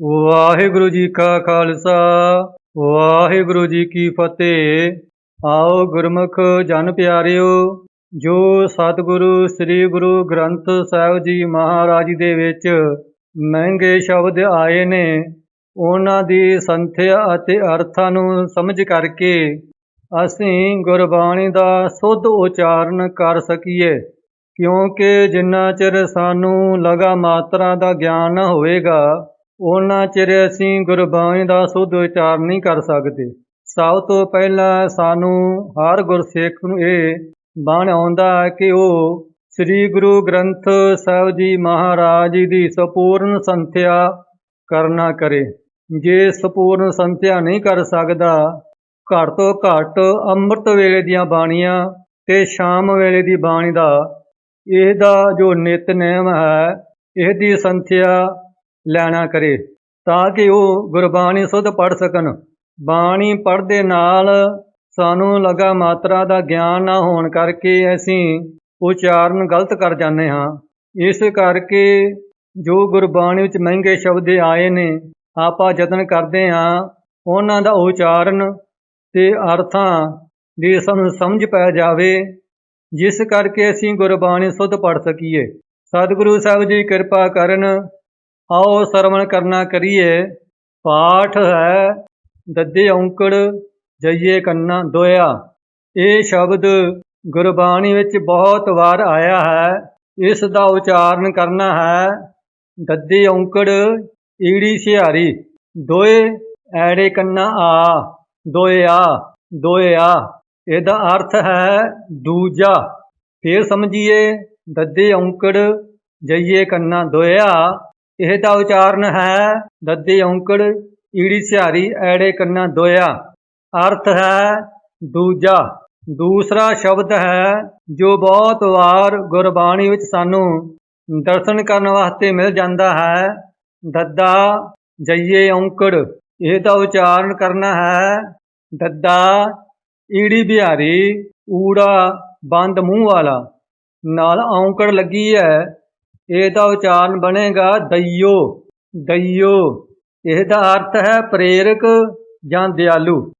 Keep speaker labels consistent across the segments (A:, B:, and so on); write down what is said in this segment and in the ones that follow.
A: ਵਾਹਿਗੁਰੂ ਜੀ ਕਾ ਖਾਲਸਾ, ਵਾਹਿਗੁਰੂ ਜੀ ਕੀ ਫਤਿਹ। ਆਓ ਗੁਰਮੁਖ ਜਨ ਪਿਆਰਿਓ, ਜੋ ਸਤਿਗੁਰੂ ਸ੍ਰੀ ਗੁਰੂ ਗ੍ਰੰਥ ਸਾਹਿਬ ਜੀ ਮਹਾਰਾਜ ਦੇ ਵਿੱਚ ਮਹਿੰਗੇ ਸ਼ਬਦ ਆਏ ਨੇ, ਉਹਨਾਂ ਦੀ ਸੰਥਿਆ ਅਤੇ ਅਰਥਾਂ ਨੂੰ ਸਮਝ ਕਰਕੇ ਅਸੀਂ ਗੁਰਬਾਣੀ ਦਾ ਸੁੱਧ ਉਚਾਰਨ ਕਰ ਸਕੀਏ, ਕਿਉਂਕਿ ਜਿੰਨਾ ਚਿਰ ਸਾਨੂੰ ਲਗਾ ਮਾਤਰਾ ਦਾ ਗਿਆਨ ਹੋਵੇਗਾ ਉਹਨਾਂ ਚਿਰ ਅਸੀਂ ਗੁਰਬਾਣੀ ਦਾ ਸੁੱਧ ਉਚਾਰਨ ਨਹੀਂ ਕਰ ਸਕਦੇ। ਸਭ ਤੋਂ ਪਹਿਲਾਂ ਸਾਨੂੰ ਹਰ ਗੁਰਸਿੱਖ ਨੂੰ ਇਹ ਬਾਣ ਆਉਂਦਾ ਹੈ ਕਿ ਉਹ ਸ੍ਰੀ ਗੁਰੂ ਗ੍ਰੰਥ ਸਾਹਿਬ ਜੀ ਮਹਾਰਾਜ ਜੀ ਦੀ ਸੰਪੂਰਨ ਸੰਥਿਆ ਕਰਨਾ ਕਰੇ। ਜੇ ਸੰਪੂਰਨ ਸੰਥਿਆ ਨਹੀਂ ਕਰ ਸਕਦਾ, ਘੱਟ ਤੋਂ ਘੱਟ ਅੰਮ੍ਰਿਤ ਵੇਲੇ ਦੀਆਂ ਬਾਣੀਆਂ ਤੇ ਸ਼ਾਮ ਵੇਲੇ ਦੀ ਬਾਣੀ ਦਾ ਇਹਦਾ ਜੋ ਨਿਤਨੇਮ ਹੈ, ਇਹਦੀ ਸੰਥਿਆ ਲੈਣਾ ਕਰੇ, ਤਾਂ ਕਿ ਉਹ ਗੁਰਬਾਣੀ ਸੁਧ ਪੜ ਸਕਣ। ਬਾਣੀ ਪੜ੍ਹਦੇ ਨਾਲ ਸਾਨੂੰ ਲਗਾ ਮਾਤਰਾ ਦਾ ਗਿਆਨ ਨਾ ਹੋਣ ਕਰਕੇ ਅਸੀਂ ਉਚਾਰਨ ਗਲਤ ਕਰ ਜਾਂਦੇ ਹਾਂ। ਇਸ ਕਰਕੇ ਜੋ ਗੁਰਬਾਣੀ ਵਿੱਚ ਮਹਿੰਗੇ ਸ਼ਬਦ ਆਏ ਨੇ, ਆਪਾਂ ਯਤਨ ਕਰਦੇ ਹਾਂ ਉਹਨਾਂ ਦਾ ਉਚਾਰਨ ਤੇ ਅਰਥਾਂ ਦੀ ਸਾਨੂੰ ਸਮਝ ਪੈ ਜਾਵੇ, ਜਿਸ ਕਰਕੇ ਅਸੀਂ ਗੁਰਬਾਣੀ ਸੁਧ ਪੜ ਸਕੀਏ। ਸਤਿਗੁਰੂ ਸਾਹਿਬ ਜੀ ਕਿਰਪਾ ਕਰਨ ਆਓ ਸਰਵਣ ਕਰਨਾ ਕਰੀਏ। ਪਾਠ ਹੈ ਦੱਦੇ ਔਂਕੜ, ਜਈਏ ਕੰਨਾ ਦੋਇਆ। ਇਹ ਸ਼ਬਦ ਗੁਰਬਾਣੀ ਵਿੱਚ ਬਹੁਤ ਵਾਰ ਆਇਆ ਹੈ। ਇਸ ਦਾ ਉਚਾਰਨ ਕਰਨਾ ਹੈ ਦੱਦੇ ਔਂਕੜ, ਈੜੀ ਸਿਹਾਰੀ। ਦੋਏ, ਐੜੇ ਕੰਨਾ ਆ ਦੋਏ ਆ ਦੋਏ ਆ ਇਹਦਾ ਅਰਥ ਹੈ, ਦੂਜਾ। ਫੇਰ ਸਮਝੀਏ ਦੱਦੇ ਔਂਕੜ, ਜਈਏ ਕੰਨਾ ਦੋਇਆ। ਇਹਦਾ ਉਚਾਰਨ ਹੈ। ਦੱਦੇ ਔਂਕੜ, ਈੜੀ ਸਿਹਾਰੀ, ਐੜੇ ਕੰਨਾ ਦੋਇਆ। ਅਰਥ ਹੈ ਦੂਜਾ। ਦੂਸਰਾ ਸ਼ਬਦ ਹੈ ਜੋ ਬਹੁਤ ਵਾਰ ਗੁਰਬਾਣੀ ਵਿੱਚ ਸਾਨੂੰ ਦਰਸ਼ਨ ਕਰਨ ਵਾਸਤੇ ਮਿਲ ਜਾਂਦਾ ਹੈ। ਦੱਦਾ, ਜਈਏ ਔਂਕੜ। ਇਹ ਦਾ ਉਚਾਰਨ ਕਰਨਾ ਹੈ। ਦੱਦਾ, ਈੜੀ ਬਿਹਾਰੀ, ਊੜਾ, ਬੰਦ ਮੂੰਹ ਵਾਲਾ। ਨਾਲ ਔਂਕੜ ਲੱਗੀ ਹੈ। ਇਹਦਾ ਉਚਾਰਨ ਬਣੇਗਾ ਦਈਓ। ਦਈਓ। ਇਹਦਾ ਅਰਥ ਹੈ ਪ੍ਰੇਰਕ ਜਾਂ ਦਿਆਲੂ।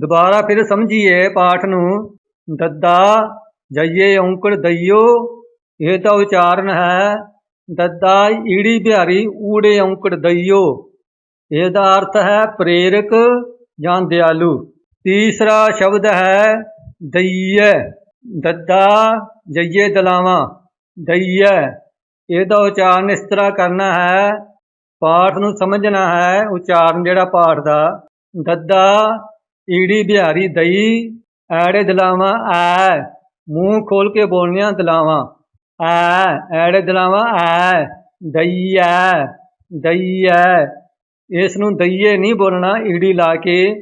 A: ਦੁਬਾਰਾ ਫਿਰ ਸਮਝੀਏ ਪਾਠ ਨੂੰ। ਦੱਦਾ, ਜਈਏ ਔਂਕੜ ਦਈਓ। ਇਹਦਾ ਉਚਾਰਨ ਹੈ, ਦੱਦਾ, ਈੜੀ ਬਿਹਾਰੀ ਊੜੇ ਔਂਕੜ ਦਈਓ। ਇਹਦਾ ਅਰਥ ਹੈ ਪ੍ਰੇਰਕ ਜਾਂ ਦਿਆਲੂ। ਤੀਸਰਾ ਸ਼ਬਦ ਹੈ ਦਈਏ ਦੱਦਾ, ਜਈਏ ਦਲਾਵਾਂ। ਦਈਏ ਇਹਦਾ ਉਚਾਰਨ ਇਸ ਤਰ੍ਹਾਂ ਕਰਨਾ ਹੈ, ਪਾਠ ਨੂੰ ਸਮਝਣਾ ਹੈ, ਉਚਾਰਨ ਜਿਹੜਾ ਪਾਠ ਦਾ, ਦੱਦਾ, ਈੜੀ ਬਿਹਾਰੀ ਦਈ, ਐੜੇ ਦਲਾਵਾਂ, ਐ, ਮੂੰਹ ਖੋਲ ਕੇ ਬੋਲਣੀਆਂ ਦਲਾਵਾਂ, ਐ, ਐੜੇ ਦਲਾਵਾਂ, ਐ, ਦਈ ਐ ਦਈ, ਐ, ਇਸ ਨੂੰ ਦਈਏ ਨਹੀਂ ਬੋਲਣਾ, ਈੜੀ ਲਾ ਕੇ,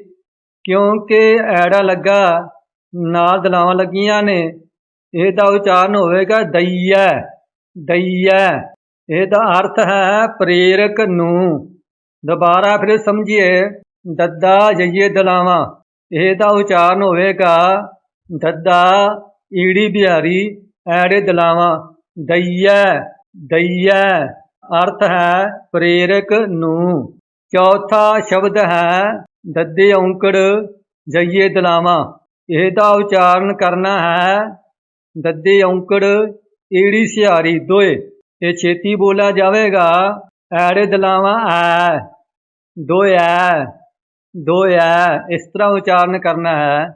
A: ਕਿਉਂਕਿ ਐੜਾ ਲੱਗਾ, ਨਾਲ ਦਲਾਵਾਂ ਲੱਗੀਆਂ ਨੇ, ਇਹਦਾ ਉਚਾਰਨ ਹੋਵੇਗਾ ਦਈਐ ਦਈਐ। ਇਹਦਾ ਅਰਥ ਹੈ ਪ੍ਰੇਰਕ ਨੂੰ। ਦੁਬਾਰਾ ਫਿਰ ਸਮਝੀਏ, ਦੱਦਾ ਜਈਏ ਦਲਾਵਾਂ। ਇਹਦਾ ਉਚਾਰਨ ਹੋਵੇਗਾ, ਦੱਦਾ ਈੜੀ ਬਿਹਾਰੀ, ਐੜੇ ਦਲਾਵਾਂ। ਦਈਐ ਦਈਐ, ਅਰਥ ਹੈ ਪ੍ਰੇਰਕ ਨੂੰ। ਚੌਥਾ ਸ਼ਬਦ ਹੈ, ਦੱਦੇ ਔਂਕੜ, ਜਈਏ ਦਲਾਵਾਂ। ਇਹਦਾ ਉਚਾਰਨ ਕਰਨਾ ਹੈ, ਦੱਦੇ ਔਂਕੜ ਈੜੀ ਸਿਹਾਰੀ ਦੋਏ, ਇਹ ਛੇਤੀ ਬੋਲਿਆ ਜਾਵੇਗਾ। ਐੜੇ ਦਲਾਵਾਂ, ਐ, ਦੋਏ ਐ ਦੋਏ, ਐ, ਇਸ ਤਰ੍ਹਾਂ ਉਚਾਰਨ ਕਰਨਾ ਹੈ।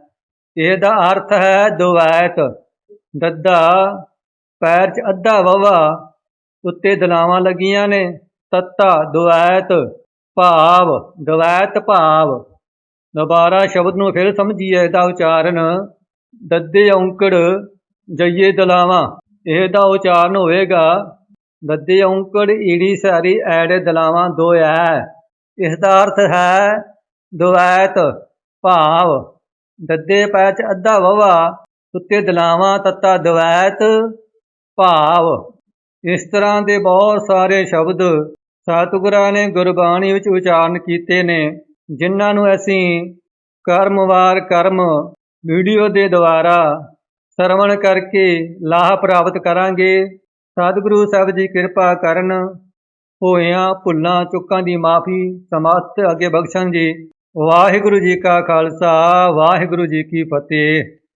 A: ਇਹਦਾ ਅਰਥ ਹੈ ਦੁਵੈਤ, ਦੱਦਾ, ਪੈਰ 'ਚ ਅੱਧਾ ਵਵਾ ਉੱਤੇ ਦਲਾਵਾਂ ਲੱਗੀਆਂ ਨੇ, ਤੱਤਾ, ਦੁਵੈਤ, ਭਾਵ, ਦਵੈਤ ਭਾਵ। ਦੁਬਾਰਾ ਸ਼ਬਦ ਨੂੰ ਫਿਰ ਸਮਝੀਏ ਇਹਦਾ ਉਚਾਰਨ, ਦੱਦੇ ਔਂਕੜ, ਜਈਏ ਦਲਾਵਾਂ। ਇਹਦਾ ਉਚਾਰਨ ਹੋਵੇਗਾ। ਦੱਦੇ ਔਂਕੜ ਈੜੀ ਸਾਰੀ ਐੜੇ ਦਲਾਵਾਂ ਦੋ ਐ। ਇਸ ਦਾ ਅਰਥ ਹੈ, ਦੁਵੈਤ, ਭਾਵ। ਦੱਦੇ ਪੈ ਚ ਅੱਧਾ ਵਵਾ ਉੱਤੇ ਦਲਾਵਾਂ ਤੱਤਾ ਦੁਵੈਤ, ਭਾਵ। ਇਸ ਤਰ੍ਹਾਂ ਦੇ ਬਹੁਤ ਸਾਰੇ ਸ਼ਬਦ ਸਤਿਗੁਰਾਂ ਨੇ ਗੁਰਬਾਣੀ ਵਿੱਚ ਉਚਾਰਨ ਕੀਤੇ ਨੇ, ਜਿਨ੍ਹਾਂ ਨੂੰ ਅਸੀਂ ਕਰਮਵਾਰ ਕਰਮ ਵੀਡੀਓ ਦੇ ਦੁਆਰਾ ਸਰਵਣ ਕਰਕੇ ਲਾਭ ਪ੍ਰਾਪਤ ਕਰਾਂਗੇ। ਸਤਿਗੁਰੂ ਸਾਹਿਬ ਜੀ ਕਿਰਪਾ ਕਰਨ ਹੋਇਆਂ ਭੁੱਲਾਂ ਚੁੱਕਾਂ ਦੀ ਮਾਫੀ ਸਮਸਤ ਅੱਗੇ ਬਖਸ਼ਣ ਜੀ ਵਾਹਿਗੁਰੂ ਜੀ ਕਾ ਖਾਲਸਾ, ਵਾਹਿਗੁਰੂ ਜੀ ਕੀ ਫਤਿਹ।